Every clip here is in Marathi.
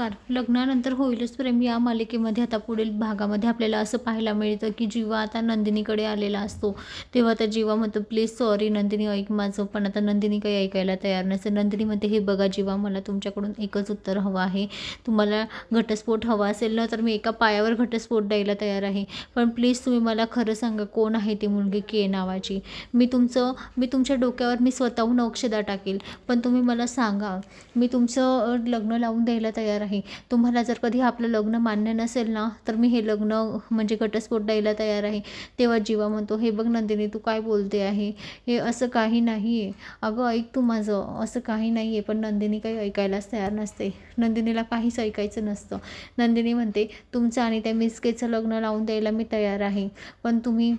नमस्कार. लग्नानंतर होईलच प्रेम या मालिकेमध्ये. आता पुढील भागामध्ये आपल्याला असं पाहायला मिळतं की जीवा आता नंदिनीकडे आलेला असतो. तेव्हा आता जीवा म्हणतो प्लीज सॉरी नंदिनी ऐक माझं. पण आता नंदिनी काही ऐकायला तयार नसते नंदिनी म्हणते हे बघा जीवा मला तुमच्याकडून एकच उत्तर हवं आहे. तुम्हाला घटस्फोट हवा असेल ना तर मी एका पायावर घटस्फोट द्यायला तयार आहे. पण प्लीज तुम्ही मला खरं सांगा कोण आहे ती मुलगी के नावाची? मी तुमचं मी तुमच्या डोक्यावर मी स्वतःहून औषधा टाकेल. पण तुम्ही मला सांगा मी तुमचं लग्न लावून द्यायला तयार आहे आहे. तुम्हाला जर कधी आपलं लग्न मान्य नसेल ना तर मी हे लग्न म्हणजे घटस्फोट द्यायला तयार आहे. तेव्हा जीवा म्हणतो हे बघ नंदिनी तू काय बोलते आहे? हे असं काही नाही आहे अगं ऐक तू माझं. असं काही नाही आहे पण नंदिनी काही ऐकायलाच तयार नसते. नंदिनीला काहीच ऐकायचं नसतं. नंदिनी म्हणते तुमचं आणि त्या मिसकेचं लग्न लावून द्यायला मी तयार आहे. पण तुम्ही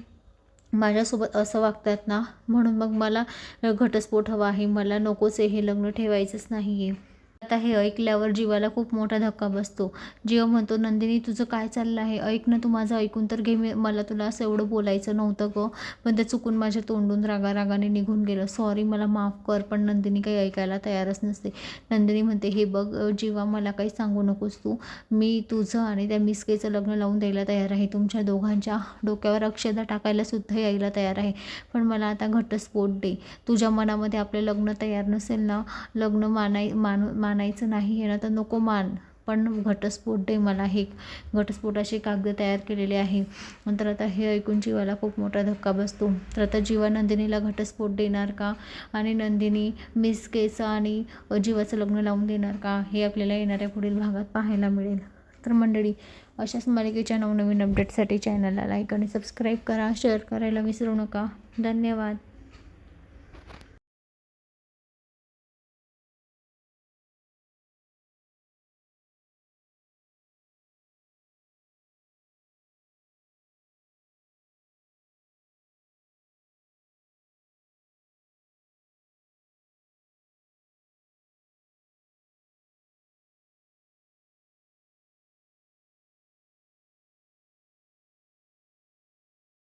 माझ्यासोबत असं वागतात ना म्हणून मग मला घटस्फोट हवा आहे. मला नकोच आहे हे लग्न ठेवायचंच नाही आहे आता हे ऐकल्यावर जीवाला खूप मोठा धक्का बसतो. जीव म्हणतो नंदिनी तुझं काय चाललं आहे? ऐक ना तू माझं ऐकून तर घे. मी मला तुला असं एवढं बोलायचं नव्हतं गं. पण ते चुकून माझ्या तोंडून रागा रागाने निघून गेलं. सॉरी मला माफ कर पण नंदिनी काही ऐकायला तयारच नसते. नंदिनी म्हणते हे बघ जीवा मला काही सांगू नकोस तू. मी तुझं आणि त्या मिसकेचं लग्न लावून द्यायला तयार आहे. तुमच्या दोघांच्या डोक्यावर अक्षदा टाकायला सुद्धा यायला तयार आहे. पण मला आता घटस्फोट दे. तुझ्या मनामध्ये आपलं लग्न तयार नसेल ना लग्न मानाय मान मानायचं नाही आहे ना तर नको मान. पण घटस्फोट दे मला हे. घटस्फोटाचे कागद तयार केलेले आहे. नंतर आता हे ऐकून जीवाला खूप मोठा धक्का बसतो. तर आता जीवा नंदिनीला घटस्फोट देणार का? आणि नंदिनी मिस केचं आणि जीवाचं लग्न लावून देणार का? हे आपल्याला येणाऱ्या पुढील भागात पाहायला मिळेल. तर मंडळी अशाच मालिकेच्या नवनवीन अपडेटसाठी चॅनलला लाईक आणि सबस्क्राईब करा. शेअर करायला विसरू नका. धन्यवाद.